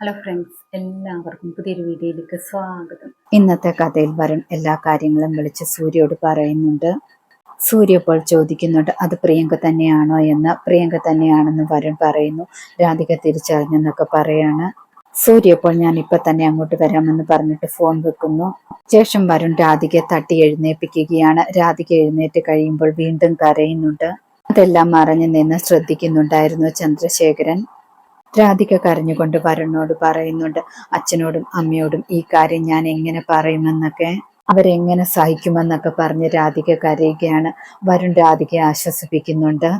Hello friends എല്ലാവർക്കും പുതിയൊരു വീഡിയോയിലേക്ക് സ്വാഗതം. ഇന്നത്തെ കഥയിൽ വരൻ എല്ലാ കാര്യങ്ങളും വിളിച്ച് സൂര്യയോട് പറയുന്നുണ്ട്. സൂര്യ ഇപ്പോൾ ചോദിക്കുന്നുണ്ട് അത് പ്രിയങ്ക തന്നെയാണോ? എന്ന്. പ്രിയങ്ക തന്നെയാണെന്ന് വരൻ പറയുന്നു. രാധിക തിരിച്ചറിഞ്ഞെന്നൊക്കെ പറയാണ്. സൂര്യ ഇപ്പോൾ ഞാൻ ഇപ്പൊ തന്നെ അങ്ങോട്ട് വരാമെന്ന് പറഞ്ഞിട്ട് ഫോൺ വെക്കുന്നു. ശേഷം വരൻ രാധികയെ തട്ടി എഴുന്നേൽപ്പിക്കുകയാണ്. രാധിക എഴുന്നേറ്റ് കഴിയുമ്പോൾ വീണ്ടും കരയുന്നുണ്ട്. അതെല്ലാം മറഞ്ഞു നിന്ന് ശ്രദ്ധിക്കുന്നുണ്ടായിരുന്നു ചന്ദ്രശേഖരൻ. രാധിക കരഞ്ഞുകൊണ്ട് വരുണോട് പറയുന്നുണ്ട് അച്ഛനോടും അമ്മയോടും ഈ കാര്യം ഞാൻ എങ്ങനെ പറയുമെന്നൊക്കെ? അവരെങ്ങനെ സഹിക്കുമെന്നൊക്കെ പറഞ്ഞ് രാധിക കരയുകയാണ്. വരുൺ രാധികയെ ആശ്വസിപ്പിക്കുന്നുണ്ട്.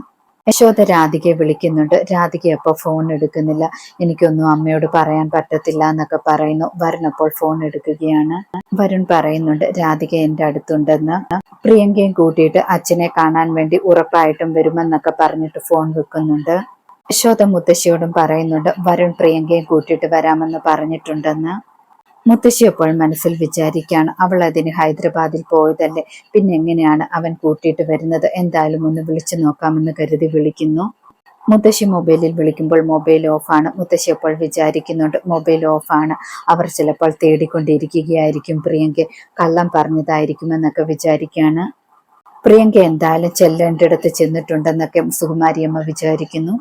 യശോദ രാധികയെ വിളിക്കുന്നുണ്ട് രാധിക അപ്പോൾ ഫോൺ എടുക്കുന്നില്ല. എനിക്കൊന്നും അമ്മയോട് പറയാൻ പറ്റത്തില്ല എന്നൊക്കെ പറയുന്നു. വരുൺ അപ്പോൾ ഫോൺ എടുക്കുകയാണ്. വരുൺ പറയുന്നുണ്ട് രാധിക എന്റെ അടുത്തുണ്ടെന്ന്. പ്രിയങ്കയും കൂട്ടിയിട്ട് അച്ഛനെ കാണാൻ വേണ്ടി ഉറപ്പായിട്ടും വരുമെന്നൊക്കെ പറഞ്ഞിട്ട് ഫോൺ വെക്കുന്നുണ്ട്. യശോദ മുത്തശ്ശിയോടും പറയുന്നുണ്ട് വരുൺ പ്രിയങ്കയെ കൂട്ടിയിട്ട് വരാമെന്ന് പറഞ്ഞിട്ടുണ്ടെന്ന്. മുത്തശ്ശി അപ്പോൾ മനസ്സിൽ വിചാരിക്കുകയാണ് അവൾ അതിന് ഹൈദരാബാദിൽ പോയതല്ലേ പിന്നെ എങ്ങനെയാണ് അവൻ കൂട്ടിയിട്ട് വരുന്നത്? എന്തായാലും ഒന്ന് വിളിച്ചു നോക്കാമെന്ന് കരുതി വിളിക്കുന്നു. മുത്തശ്ശി മൊബൈലിൽ വിളിക്കുമ്പോൾ മൊബൈൽ ഓഫാണ്. മുത്തശ്ശി അപ്പോൾ വിചാരിക്കുന്നുണ്ട് മൊബൈൽ ഓഫാണ്. അവർ ചിലപ്പോൾ തേടിക്കൊണ്ടിരിക്കുകയായിരിക്കും. പ്രിയങ്ക കള്ളം പറഞ്ഞതായിരിക്കുമെന്നൊക്കെ വിചാരിക്കുകയാണ് പ്രിയങ്ക എന്തായാലും ചെല്ലേണ്ടിടത്ത് ചെന്നിട്ടുണ്ടെന്നൊക്കെ സുകുമാരിയമ്മ വിചാരിക്കുന്നു.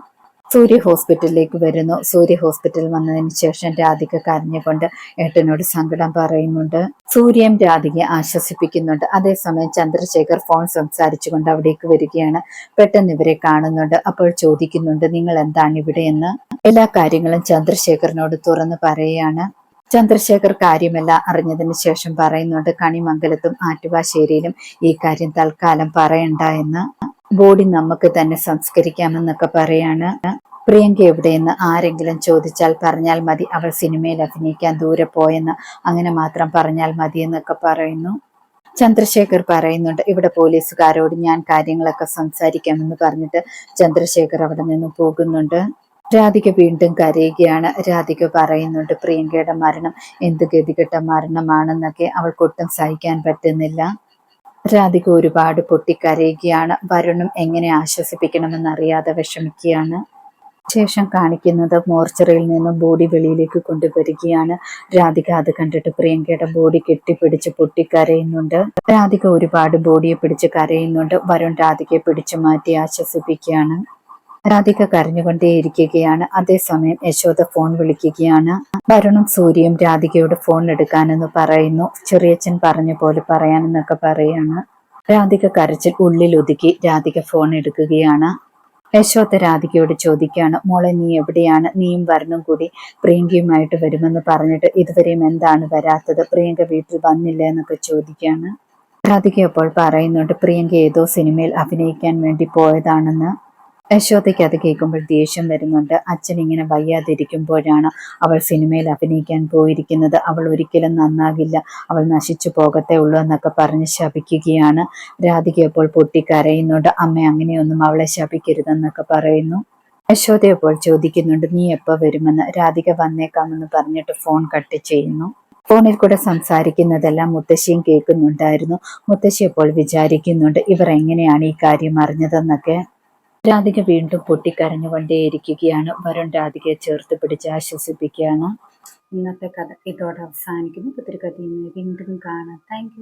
സൂര്യ ഹോസ്പിറ്റലിലേക്ക് വരുന്നു. സൂര്യ ഹോസ്പിറ്റലിൽ വന്നതിന് ശേഷം രാധിക കരഞ്ഞുകൊണ്ട് ഏട്ടനോട് സങ്കടം പറയുന്നുണ്ട്. സൂര്യം രാധികയെ ആശ്വസിപ്പിക്കുന്നുണ്ട്. അതേസമയം ചന്ദ്രശേഖർ ഫോൺ സംസാരിച്ചുകൊണ്ട് അവിടേക്ക് വരികയാണ്. പെട്ടെന്ന് ഇവരെ കാണുന്നുണ്ട്. അപ്പോൾ ചോദിക്കുന്നുണ്ട് നിങ്ങൾ എന്താണ് ഇവിടെ ഇവിടെയെന്ന് എല്ലാ കാര്യങ്ങളും ചന്ദ്രശേഖറിനോട് തുറന്നു പറയുകയാണ്. ചന്ദ്രശേഖർ കാര്യമെല്ലാം അറിഞ്ഞതിന് ശേഷം പറയുന്നുണ്ട് കണിമംഗലത്തും ആറ്റുവാശ്ശേരിയിലും ഈ കാര്യം തൽക്കാലം പറയണ്ട എന്ന്. ബോഡി നമുക്ക് തന്നെ സംസ്കരിക്കാമെന്നൊക്കെ പറയാണ്. പ്രിയങ്ക എവിടെയെന്ന് ആരെങ്കിലും ചോദിച്ചാൽ പറഞ്ഞാൽ മതി. അവൾ സിനിമയിൽ അഭിനയിക്കാൻ ദൂരെ പോയെന്ന് അങ്ങനെ മാത്രം പറഞ്ഞാൽ മതി എന്നൊക്കെ പറയുന്നു. ചന്ദ്രശേഖർ പറയുന്നുണ്ട് ഇവിടെ പോലീസുകാരോട് ഞാൻ കാര്യങ്ങളൊക്കെ സംസാരിക്കാമെന്ന് പറഞ്ഞിട്ട് ചന്ദ്രശേഖർ അവിടെ നിന്ന് പോകുന്നുണ്ട്. രാധിക വീണ്ടും കരയുകയാണ്. രാധിക പറയുന്നുണ്ട് പ്രിയങ്കയുടെ മരണം എന്ത് ഗതികെട്ട മരണമാണെന്നൊക്കെ അവൾക്കൊട്ടും സഹിക്കാൻ പറ്റുന്നില്ല. രാധിക ഒരുപാട് പൊട്ടിക്കരയുകയാണ്. വരുണും എങ്ങനെ ആശ്വസിപ്പിക്കണമെന്ന് അറിയാതെ വിഷമിക്കുകയാണ്. ശേഷം കാണിക്കുന്നത് മോർച്ചറിയിൽ നിന്നും ബോഡി വെളിയിലേക്ക് കൊണ്ടുവരികയാണ്. രാധിക അത് കണ്ടിട്ട് പ്രിയങ്കയുടെ ബോഡി കെട്ടിപ്പിടിച്ച് പൊട്ടിക്കരയുന്നുണ്ട്. രാധിക ഒരുപാട് ബോഡിയെ പിടിച്ച് കരയുന്നുണ്ട്. വരുൺ രാധികയെ പിടിച്ചു മാറ്റി ആശ്വസിപ്പിക്കുകയാണ്. രാധിക കരഞ്ഞുകൊണ്ടേയിരിക്കുകയാണ്. അതേസമയം യശോദ ഫോൺ വിളിക്കുകയാണ്. വരുണും സൂര്യയും രാധികയോട് ഫോൺ എടുക്കാനെന്ന് പറയുന്നു. ചെറിയച്ഛൻ പറഞ്ഞ പോലെ പറയാനെന്നൊക്കെ പറയാണ്. രാധിക കരച്ചിൽ ഉള്ളിൽ ഒതുക്കി രാധിക ഫോൺ എടുക്കുകയാണ്. യശോദ രാധികയോട് ചോദിക്കുകയാണ് മോളെ നീ എവിടെയാണ്? നീയും വരണം കൂടി പ്രിയങ്കയുമായിട്ട് വരുമെന്ന് പറഞ്ഞിട്ട് ഇതുവരെയും എന്താണ് വരാത്തത്? പ്രിയങ്ക വീട്ടിൽ വന്നില്ല എന്നൊക്കെ ചോദിക്കുകയാണ്. രാധിക അപ്പോൾ പറയുന്നുണ്ട് പ്രിയങ്ക ഏതോ സിനിമയിൽ അഭിനയിക്കാൻ വേണ്ടി പോയതാണെന്ന്. യശോദയ്ക്ക് അത് കേൾക്കുമ്പോൾ ദേഷ്യം വരുന്നുണ്ട്. അച്ഛൻ ഇങ്ങനെ വയ്യാതിരിക്കുമ്പോഴാണ് അവൾ സിനിമയിൽ അഭിനയിക്കാൻ പോയിരിക്കുന്നത്. അവൾ ഒരിക്കലും നന്നാകില്ല. അവൾ നശിച്ചു പോകത്തേ ഉള്ളൂ എന്നൊക്കെ പറഞ്ഞ് ശപിക്കുകയാണ്. രാധിക അപ്പോൾ പൊട്ടിക്കരയുന്നുണ്ട്. അമ്മ അങ്ങനെയൊന്നും അവളെ ശപിക്കരുതെന്നൊക്കെ പറയുന്നു. യശോദ അപ്പോൾ ചോദിക്കുന്നുണ്ട് നീ എപ്പോൾ വരുമെന്ന്? രാധിക വന്നേക്കാമെന്ന് പറഞ്ഞിട്ട് ഫോൺ കട്ട് ചെയ്യുന്നു. ഫോണിൽ കൂടെ സംസാരിക്കുന്നതെല്ലാം മുത്തശ്ശിയും കേൾക്കുന്നുണ്ടായിരുന്നു. മുത്തശ്ശി അപ്പോൾ വിചാരിക്കുന്നുണ്ട് ഇവർ എങ്ങനെയാണ് ഈ കാര്യം അറിഞ്ഞതെന്നൊക്കെ? രാധിക വീണ്ടും പൊട്ടിക്കരഞ്ഞുകൊണ്ടേയിരിക്കുകയാണ് വരുൺ രാധികയെ ചേർത്ത് പിടിച്ച് ആശ്വസിപ്പിക്കുകയാണ്. ഇന്നത്തെ കഥ ഇതോടെ അവസാനിക്കുന്നു. പുതിരി കഥയുമായി വീണ്ടും കാണാം. താങ്ക്